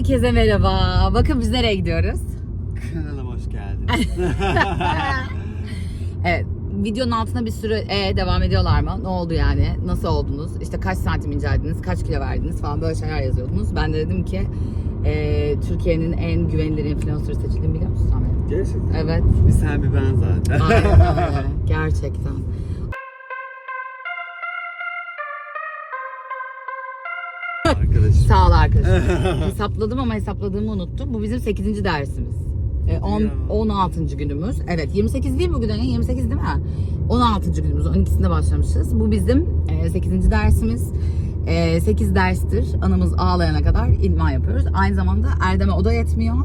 Herkese merhaba. Bakın biz nereye gidiyoruz? Kanalıma hoş geldiniz. Evet, videonun altına bir sürü e, devam ediyorlar mı? Ne oldu yani? Nasıl oldunuz? İşte kaç santim inceldiniz? Kaç kilo verdiniz falan böyle şeyler yazıyordunuz. Ben de dedim ki e, Türkiye'nin en güvenilir influencer seçildiğini biliyor musun Samet? Gerçekten. Evet. Bir sen bir ben zaten. Aynen öyle. Gerçekten. Arkadaşım. Arkadaşım. Hesapladım ama hesapladığımı unuttum. Bu bizim 8. dersimiz. E, on- Ya. 16. günümüz. Evet 28 değil bugün hani 28 değil mi? 16. günümüz. 12'sinde başlamışız. Bu bizim e, 8. dersimiz. E, 8 derstir. Anamız ağlayana kadar idman yapıyoruz. Aynı zamanda Erdem'e o da yetmiyor.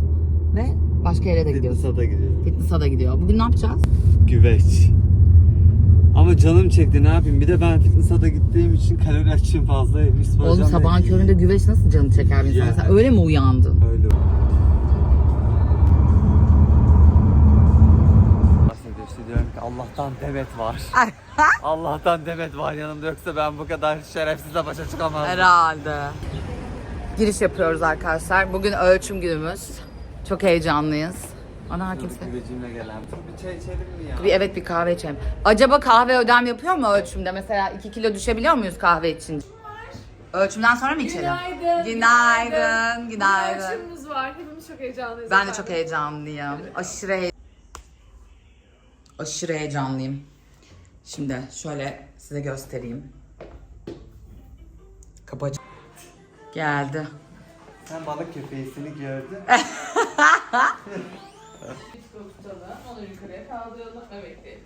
Ve başka yere de gidiyoruz. Fitness'a da gidiyorum. Fitness'a da gidiyor. Bugün ne yapacağız? Güveç. Ama canım çekti ne yapayım? Bir de ben fitness'a da gittiğim için kalori açığım fazlaymış. Spor Oğlum sabahın köründe güveç nasıl canı çeker bir insan? Ya. Sen öyle mi uyandın? Öyle. Bahsediyor işte diyorum ki Allah'tan Demet var. Allah'tan Demet var yanımda yoksa ben bu kadar şerefsizle başa çıkamazdım. Herhalde. Giriş yapıyoruz arkadaşlar. Bugün ölçüm günümüz. Çok heyecanlıyız. Ana kimse. Güvecimle gelen. Bir çay içelim mi ya? Bir evet bir kahve içelim. Acaba kahve ödem yapıyor mu ölçümde? Mesela 2 kilo düşebiliyor muyuz kahve için? Ölçümden sonra mı içelim? Günaydın. Günaydın. Bir Günaydın. ölçümümüz var. Hepimiz çok heyecanlıyız. Ben de efendim. çok heyecanlıyım. Aşırı he- aşırı heyecanlıyım. Şimdi şöyle size göstereyim. Kapacı geldi. Sen balık köpeğisini gördün. tutalım. Onu yukarıya kaldıralım ve bekleyelim.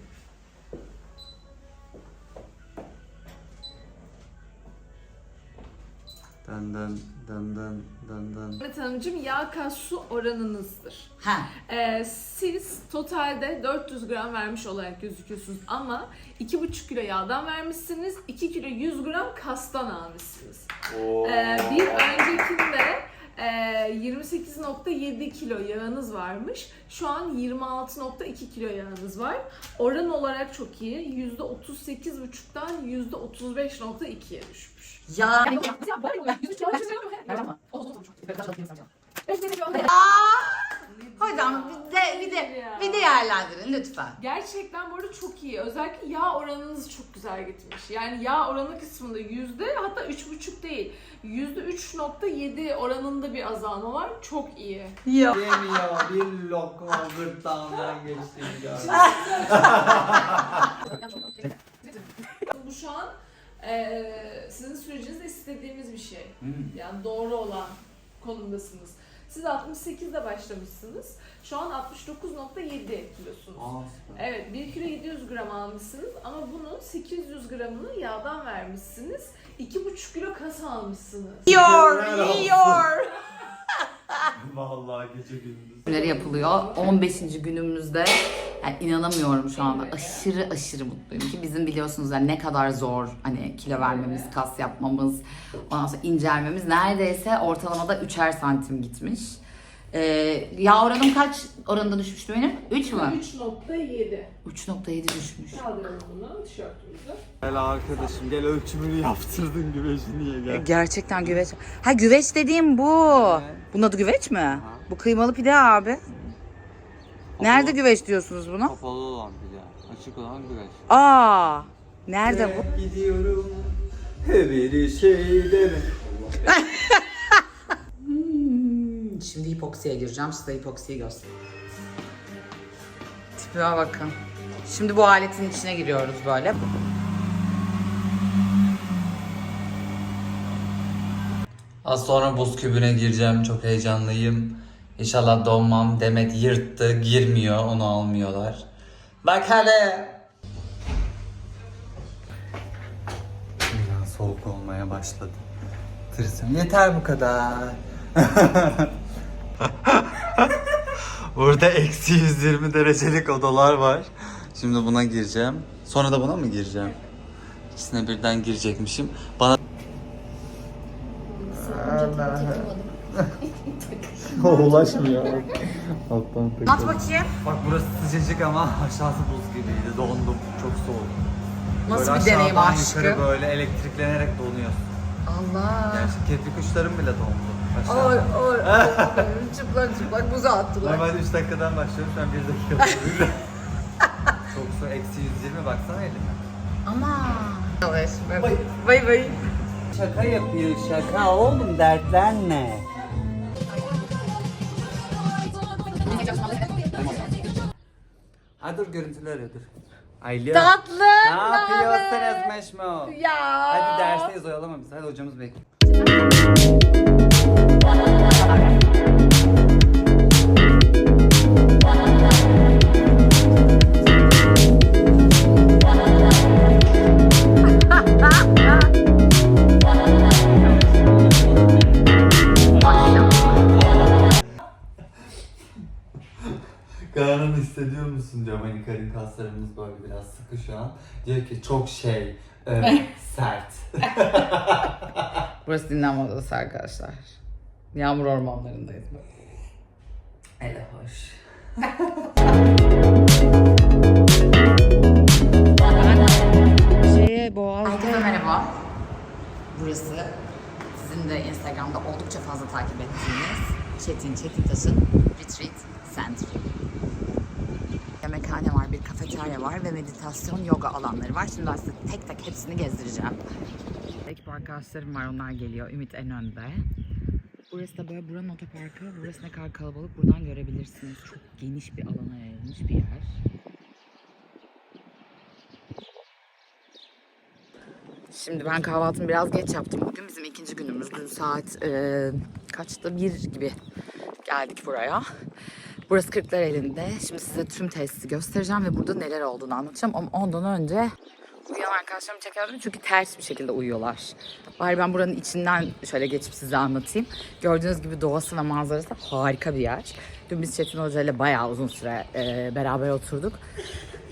Dın dın dın. Mehmet Hanımcığım yağ kas su oranınızdır. Ha. Ee, siz totalde 400 gram vermiş olarak gözüküyorsunuz ama 2,5 kilo yağdan vermişsiniz, 2 kilo 100 gram kastan almışsınız. Ee, bir öncekinde 28.7 kilo yağınız varmış. Şu an 26.2 kilo yağınız var. Oran olarak çok iyi. %38.5'tan %35.2'ye düşmüş. Ya bir de bir de bir değerlendirin lütfen. Gerçekten bu arada çok iyi. Özellikle yağ oranınız çok güzel gitmiş. Yani yağ oranı kısmında yüzde hatta üç buçuk değil. Yüzde 3.7 oranında bir azalma var. Çok iyi. Ya. Yemiyor bir lokma gırtlağından geçtiğini gördüm. Bu şu an eee, sizin sürecinizde istediğimiz bir şey. Hmm. Yani doğru olan konumdasınız. Siz 68'de başlamışsınız. Şu an 69.7 kilosunuz. Aa, süper. Evet 1 kilo 700 gram almışsınız ama bunun 800 gramını yağdan vermişsiniz. 2,5 kilo kas almışsınız. Yiyor, yiyor. Vallahi gece gündüz. Günleri yapılıyor. 15. günümüzde yani inanamıyorum şu anda. Aşırı aşırı mutluyum ki bizim biliyorsunuz yani ne kadar zor hani kilo vermemiz, kas yapmamız, ondan sonra incelmemiz neredeyse ortalamada 3'er santim gitmiş. Ee, yağ oranım kaç oranında düşmüştü benim? 3 mü? 3.7. 3.7 düşmüş. Kaldıralım bunu tişörtümüzü. Gel arkadaşım gel ölçümünü yaptırdın güveçi niye gel. Gerçekten güveç. Ha güveç dediğim bu. Evet. Bunun adı güveç mi? Bu kıymalı pide abi. Nerede güveç diyorsunuz buna? Kapalı olan bile. Açık olan güveç. Aa, nerede bu? Gidiyorum. Bir şey deme. Hmm, Şimdi hipoksiye gireceğim. Size hipoksiyi göstereyim. Tipime bakın. Şimdi bu aletin içine giriyoruz böyle. Az sonra buz kübüne gireceğim. Çok heyecanlıyım. İnşallah donmam. Demet yırttı. Girmiyor. Onu almıyorlar. Bak hele. Biraz soğuk olmaya başladı. Tırsım. Yeter bu kadar. Burada eksi 120 derecelik odalar var. Şimdi buna gireceğim. Sonra da buna mı gireceğim? İkisine birden girecekmişim. Bana Ulaşmıyor. Alttan At bakayım. Bak burası sıcacık ama aşağısı buz gibiydi. Dondum. Çok soğuk. Nasıl Böyle bir deneyim aşağıdan aşkım? yukarı böyle elektriklenerek donuyorsun. Allah. Gerçi kirpik uçlarım bile dondu. Ağır ağır. çıplak çıplak buza attılar. Normalde 3 dakikadan başlıyorum şu an 1 dakika. Çok su eksi 120 baksana elime. Ama. Yavaş. Bay bay. Şaka yapıyor şaka oğlum dertlenme. Ha dur görüntüler dur. Aylin. Tatlım. Ne yapıyorsunuz Meşmo? Ya. Hadi dersteyiz oyalama bizi. Hadi hocamız bekliyor. Karnını hissediyor musun diyorum hani karın kaslarımız böyle biraz sıkı şu an. Diyor ki çok şey, e, sert. Burası dinlenme odası arkadaşlar. Yağmur ormanlarındayız. Hele hoş. Şeye Herkese merhaba. Burası sizin de Instagram'da oldukça fazla takip ettiğiniz Çetin Çetintaş'ın Retreat Center. Yemekhane var, bir kafeterya var ve meditasyon yoga alanları var. Şimdi ben size tek tek hepsini gezdireceğim. Ekip arkadaşlarım var, onlar geliyor. Ümit en önde. Burası da böyle buranın otoparkı. Burası ne kadar kalabalık buradan görebilirsiniz. Çok geniş bir alana yayılmış bir yer. Şimdi ben kahvaltımı biraz geç yaptım. Bugün bizim ikinci günümüz. Dün saat e, kaçtı? Bir gibi geldik buraya. Burası Kırklareli'nde. Şimdi size tüm tesisi göstereceğim ve burada neler olduğunu anlatacağım. Ama ondan önce uyuyan arkadaşlarımı çekemedim çünkü ters bir şekilde uyuyorlar. Bari ben buranın içinden şöyle geçip size anlatayım. Gördüğünüz gibi doğası ve manzarası harika bir yer. Dün biz Çetin Hoca ile bayağı uzun süre e, beraber oturduk.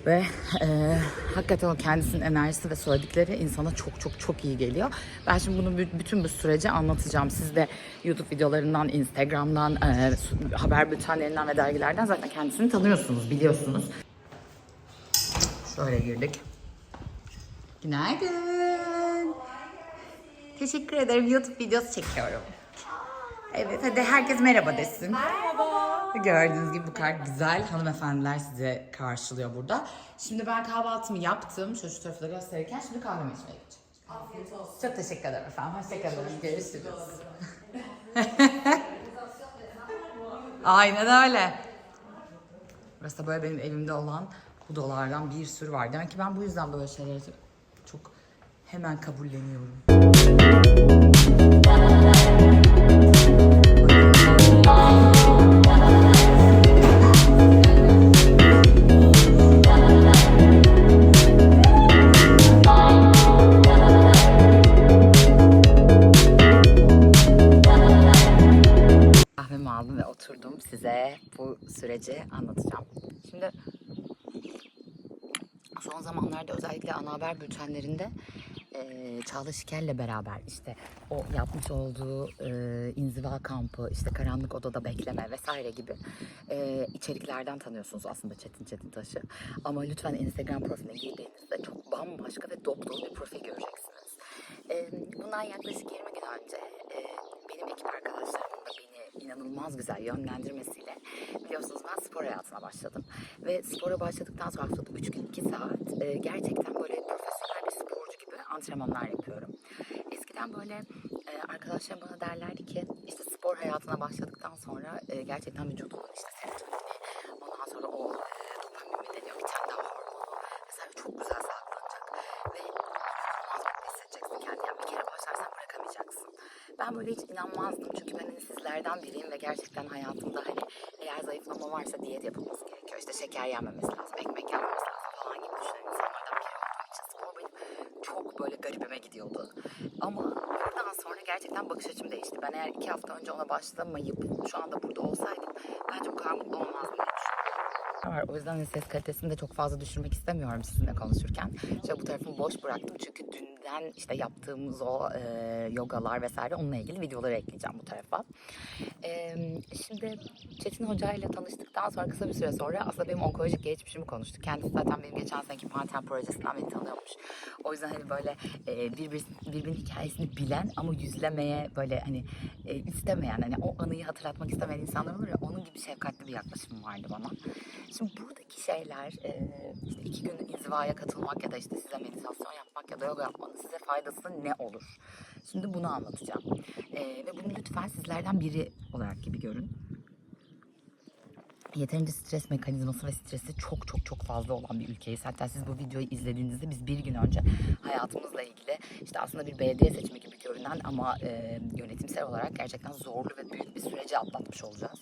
Ve e, hakikaten o kendisinin enerjisi ve söyledikleri insana çok çok çok iyi geliyor. Ben şimdi bunu bü- bütün bu süreci anlatacağım. Siz de YouTube videolarından, Instagram'dan, e, haber bültenlerinden ve dergilerden zaten kendisini tanıyorsunuz, biliyorsunuz. Şöyle girdik. Günaydın. Teşekkür ederim. YouTube videosu çekiyorum. Evet hadi herkes merhaba desin. Merhaba. Gördüğünüz gibi bu kadar güzel hanımefendiler size karşılıyor burada. Şimdi ben kahvaltımı yaptım. Şu tarafı da gösterirken şimdi kahvemi içmeye gideceğim. Afiyet olsun. Çok teşekkür ederim efendim. Hoşçakalın. Görüşürüz. Aynen öyle. Burası da böyle benim evimde olan hudolardan bir sürü var. Demek ki ben bu yüzden böyle şeyleri çok hemen kabulleniyorum. Süreci anlatacağım. Şimdi son zamanlarda özellikle ana haber bültenlerinde eee Çağla Şikel'le beraber işte o yapmış olduğu eee, inziva kampı, işte karanlık odada bekleme vesaire gibi eee, içeriklerden tanıyorsunuz aslında Çetin Çetin Taş'ı. Ama lütfen Instagram profiline girdiğinizde çok bambaşka ve dop bir profil göreceksiniz. Eee, bundan yaklaşık 20 gün önce eee, benim ekip arkadaşlarımın da beni inanılmaz güzel yönlendirmesiyle biliyorsunuz ben spor hayatına başladım. Ve spora başladıktan sonra haftada 3 gün 2 saat e, gerçekten böyle profesyonel bir sporcu gibi antrenmanlar yapıyorum. Eskiden böyle e, arkadaşlarım bana derlerdi ki işte spor hayatına başladıktan sonra e, gerçekten vücudunun işte serotonini ondan sonra o e, dopamin mi mesela çok güzel salgılanacak ve inanılmaz mutlu hissedeceksin kendini. Bırakamayacaksın. Ben böyle hiç inanmazdım çünkü ben hani sizlerden biriyim ve gerçekten hayatımda hani eğer zayıflama varsa diyet yapılması gerekiyor. İşte şeker yenmemesi lazım, ekmek yenmemesi lazım falan gibi düşünen insanlardan biri olduğum için spor benim çok böyle garibime gidiyordu. Ama buradan sonra gerçekten bakış açım değişti. Ben eğer iki hafta önce ona başlamayıp şu anda burada olsaydım bence bu kadar mutlu olmazdım düşünüyorum. var. O yüzden hani ses kalitesini de çok fazla düşürmek istemiyorum sizinle konuşurken. İşte bu tarafımı boş bıraktım çünkü dünden işte yaptığımız o e, yogalar vesaire onunla ilgili videoları ekleyeceğim bu tarafa. Şimdi Çetin Hoca ile tanıştıktan sonra kısa bir süre sonra aslında benim onkolojik geçmişimi konuştuk. Kendisi zaten benim geçen seneki Panten projesinden beni tanıyormuş. O yüzden hani böyle e, birbir, birbirinin hikayesini bilen ama yüzlemeye böyle hani e, istemeyen hani o anıyı hatırlatmak istemeyen insanlar olur ya onun gibi şefkatli bir yaklaşım vardı bana. Şimdi buradaki şeyler e, işte iki gün inzivaya katılmak ya da işte size meditasyon yapmak ya da yoga yapmanın size faydası ne olur? Şimdi bunu anlatacağım. E, ve bunu lütfen sizlerden biri olarak gibi görün yeterince stres mekanizması ve stresi çok çok çok fazla olan bir ülkeyiz. Hatta siz bu videoyu izlediğinizde biz bir gün önce hayatımızla ilgili işte aslında bir belediye seçimi gibi görünen ama e, yönetimsel olarak gerçekten zorlu ve büyük bir süreci atlatmış olacağız.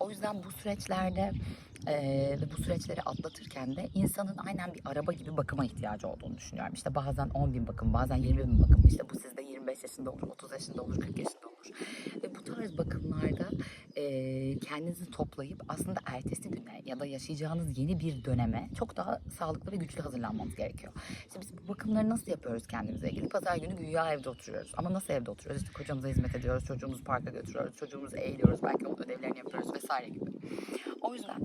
O yüzden bu süreçlerde e, ve bu süreçleri atlatırken de insanın aynen bir araba gibi bakıma ihtiyacı olduğunu düşünüyorum. İşte bazen 10 bin bakım, bazen 20 bin bakım. İşte bu sizde 25 yaşında olur, 30 yaşında olur, 40 yaşında. Ve bu tarz bakımlarda e, kendinizi toplayıp aslında ertesi güne ya da yaşayacağınız yeni bir döneme çok daha sağlıklı ve güçlü hazırlanmamız gerekiyor. İşte biz bu bakımları nasıl yapıyoruz kendimize ilgili? Pazar günü güya evde oturuyoruz. Ama nasıl evde oturuyoruz? İşte kocamıza hizmet ediyoruz, çocuğumuzu parka götürüyoruz, çocuğumuzu eğiliyoruz, belki onun ödevlerini yapıyoruz vesaire gibi. O yüzden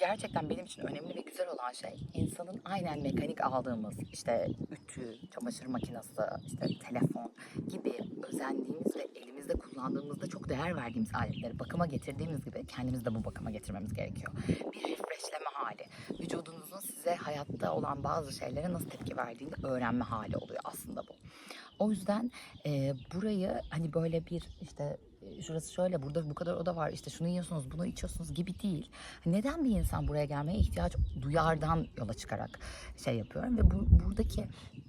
gerçekten benim için önemli ve güzel olan şey insanın aynen mekanik aldığımız işte ütü, çamaşır makinesi, işte telefon gibi özendiğimiz ve elimizde kullandığımızda çok değer verdiğimiz aletleri bakıma getirdiğimiz gibi kendimiz de bu bakıma getirmemiz gerekiyor. Bir refreshleme hali. Vücudunuzun size hayatta olan bazı şeylere nasıl tepki verdiğini öğrenme hali oluyor aslında bu. O yüzden e, burayı hani böyle bir işte şurası şöyle burada bu kadar oda var işte şunu yiyorsunuz bunu içiyorsunuz gibi değil. Neden bir insan buraya gelmeye ihtiyaç duyardan yola çıkarak şey yapıyorum ve bu buradaki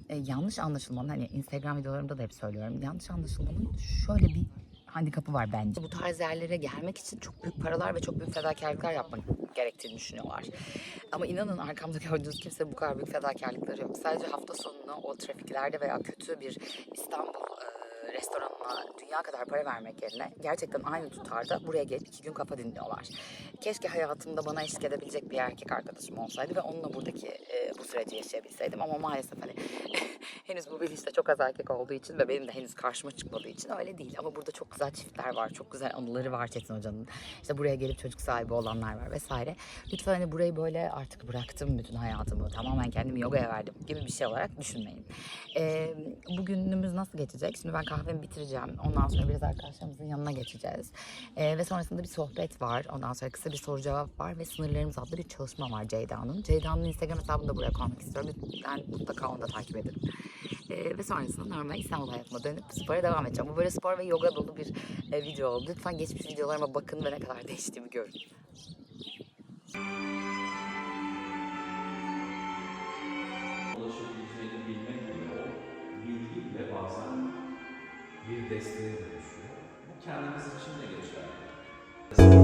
e, yanlış anlaşılmanın hani Instagram videolarımda da hep söylüyorum yanlış anlaşılmanın şöyle bir handikapı var bence. Bu tarz yerlere gelmek için çok büyük paralar ve çok büyük fedakarlıklar yapmak gerektiğini düşünüyorlar. Ama inanın arkamda gördüğünüz kimse bu kadar büyük fedakarlıkları yok. Sadece hafta sonunu o trafiklerde veya kötü bir İstanbul e, restoranına dünya kadar para vermek yerine gerçekten aynı tutarda buraya gelip iki gün kafa dinliyorlar. Keşke hayatımda bana eşlik edebilecek bir erkek arkadaşım olsaydı ve onunla buradaki e, bu süreci yaşayabilseydim ama maalesef hani henüz bu bilinçte çok az erkek olduğu için ve benim de henüz karşıma çıkmadığı için öyle değil. Ama burada çok güzel çiftler var, çok güzel anıları var Çetin Hoca'nın. İşte buraya gelip çocuk sahibi olanlar var vesaire. Lütfen hani burayı böyle artık bıraktım bütün hayatımı, tamamen kendimi yogaya verdim gibi bir şey olarak düşünmeyin. Ee, bugünümüz nasıl geçecek? Şimdi ben kahvemi bitireceğim. Ondan sonra biraz arkadaşlarımızın yanına geçeceğiz. Ee, ve sonrasında bir sohbet var. Ondan sonra kısa bir soru cevap var ve sınırlarımız adlı bir çalışma var Ceyda'nın. Ceyda'nın Instagram hesabını da buraya koymak istiyorum. Lütfen mutlaka onu da takip edin. Ee, ve sonrasında normal İstanbul hayatıma dönüp spora devam edeceğim. Bu böyle spor ve yoga dolu bir e, video oldu. Lütfen geçmiş videolarıma bakın ve ne kadar değiştiğimi görün. ulaşabileceğini bilmek bile o bilgi bile bazen bir desteğe dönüşüyor. Bu kendimiz için de geçerli.